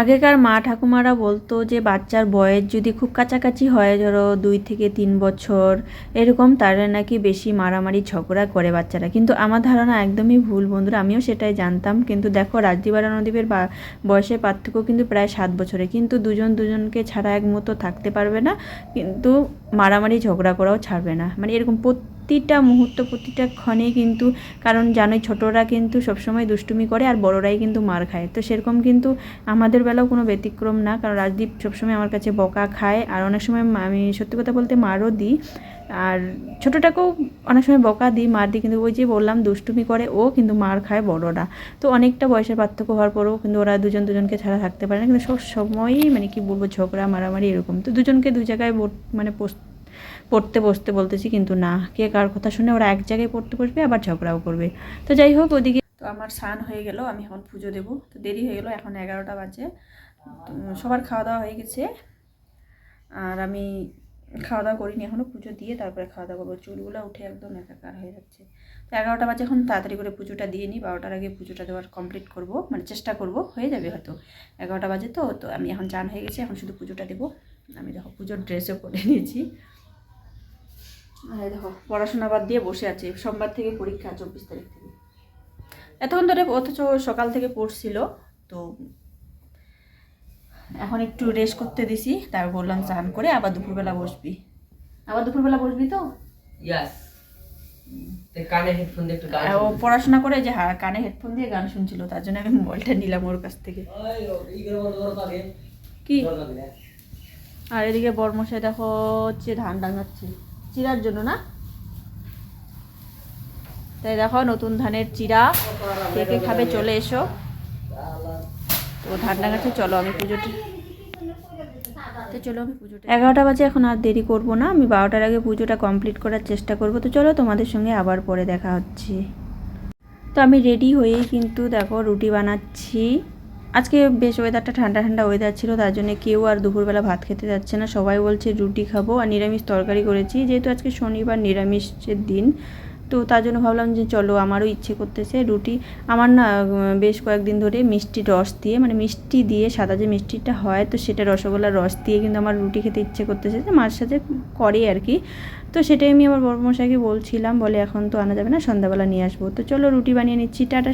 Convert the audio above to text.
আগেকার মা ঠাকুমারা বলতো যে বাচ্চার বয়স যদি খুব কাছাকাছি হয়, ধরো দুই থেকে তিন বছর, এরকম তারা নাকি বেশি মারামারি, ঝগড়া করে বাচ্চারা। কিন্তু আমার ধারণা একদমই ভুল বন্ধুরা, আমিও সেটাই জানতাম। কিন্তু দেখো রাজদীপ আর রণদীপের বা, বয়সের পার্থক্য কিন্তু প্রায় সাত বছরে। কিন্তু দুজন দুজনকে ছাড়া এক মতো থাকতে পারবে না, কিন্তু মারামারি, ঝগড়া করাও ছাড়বে না। মানে এরকম প্রতিটা মুহূর্ত, প্রতিটা ক্ষণে কিন্তু, কারণ জানোই ছোটরা কিন্তু সবসময় দুষ্টুমি করে আর বড়রাই কিন্তু মার খায়। তো সেরকম কিন্তু আমাদের বেলাও কোনো ব্যতিক্রম না, কারণ রাজদীপ সবসময় আমার কাছে বকা খায় আর অনেক সময় আমি সত্যি কথা বলতে মারও দিই। আর ছোটোটাকেও অনেক সময় বকা দিই, মার দিই, কিন্তু ওই যে বললাম দুষ্টুমি করে, ও কিন্তু মার খায় বড়রা। তো অনেকটা বয়সের পার্থক্য হওয়ার পরেও কিন্তু ওরা দুজন দুজনকে ছাড়া থাকতে পারে না, কিন্তু সব সময়ই মানে কি বলব, ঝগড়া, মারামারি এরকম। তো দুজনকে দু জায়গায় মানে পড়তে বসতে বলতেছি কিন্তু না। কে কার কথা শুনে ওরা এক জায়গায় পড়তে বসবে, আবার ঝগড়াও করবে। তো যাই হোক, ওদিকে তো আমার স্নান হয়ে গেল, আমি এখন পুজো দেবো। তো দেরি হয়ে গেল, এখন এগারোটা বাজে। সবার খাওয়া দাওয়া হয়ে গেছে। আর আমি খাওয়া দাওয়া করিনি এখনও পুজো দিয়ে তারপরে খাওয়া দাওয়া করব। চুলগুলো উঠে একদম একাকার হয়ে যাচ্ছে। তো এগারোটা বাজে, এখন তাড়াতাড়ি করে পুজোটা দিয়ে নিই। বারোটার আগে পুজোটা দেওয়ার কমপ্লিট করব। মানে চেষ্টা করব, হয়ে যাবে হয়তো। এগারোটা বাজে তো তো আমি এখন চান হয়ে গেছে, এখন শুধু পুজোটা দেবো। আমি দেখো পুজোর ড্রেসও পরে নিয়েছি। দেখো পড়াশোনা বাদ দিয়ে বসে আছে। সোমবার থেকে পরীক্ষা চব্বিশ তারিখ থেকে। এতক্ষণ ধরে অথচ সকাল থেকে পড়ছিল তো এখন একটু রেস্ট করতে দিছি। তারপর বললাম চান করে আবার দুপুরবেলা বসবি। আবার দুপুরবেলা বসবি তো? কানে হেডফোন দিয়ে একটু গান ও পড়াশোনা করে যে হ্যাঁ কানে হেডফোন দিয়ে গান শুনছিল তার জন্য আমি মোবাইলটা নিলাম ওর কাছ থেকে। কি? আর এদিকে বরমশাই দেখো হচ্ছে ধান ডাঙাচ্ছে। চিরার জন্য না? তাই দেখো, নতুন ধানের চিরা কে খাবে চলে এসো। তো ধান ডাঙাচ্ছে চলো, আমি পুজোটা তো চলো, আমি পুজোটা এগারোটা বাজে, এখন আর দেরি করব না। আমি বারোটার আগে পুজোটা কমপ্লিট করার চেষ্টা করব। তো চলো, তোমাদের সঙ্গে আবার পরে দেখা হচ্ছে। তো আমি রেডি হয়েই কিন্তু দেখো, রুটি বানাচ্ছি। আজকে বেশ ওয়েদারটা ঠান্ডা ঠান্ডা ওয়েদার ছিল, তার জন্য কেউ আর দুপুরবেলা ভাত খেতে যাচ্ছে না। সবাই বলছে রুটি খাব আর নিরামিষ তরকারি করেছি। যেহেতু আজকে শনিবার নিরামিষের দিন, তো তার জন্য ভাবলাম যে চলো আমারও ইচ্ছে করতেছে রুটি। আমার না বেশ কয়েকদিন ধরে মিষ্টি রস দিয়ে মানে মিষ্টি দিয়ে সাদা যে মিষ্টিটা হয়, তো সেটা রসগোল্লার রস দিয়ে কিন্তু আমার রুটি খেতে ইচ্ছে করতেছে যে মার সাথে করে আর কি। তো সেটাই আমি আমার বড়মশাইকে বলছিলাম, বলে এখন তো আনা যাবে না, সন্ধ্যাবেলা নিয়ে আসব। তো চলো রুটি বানিয়ে নিচ্ছি, টাটা।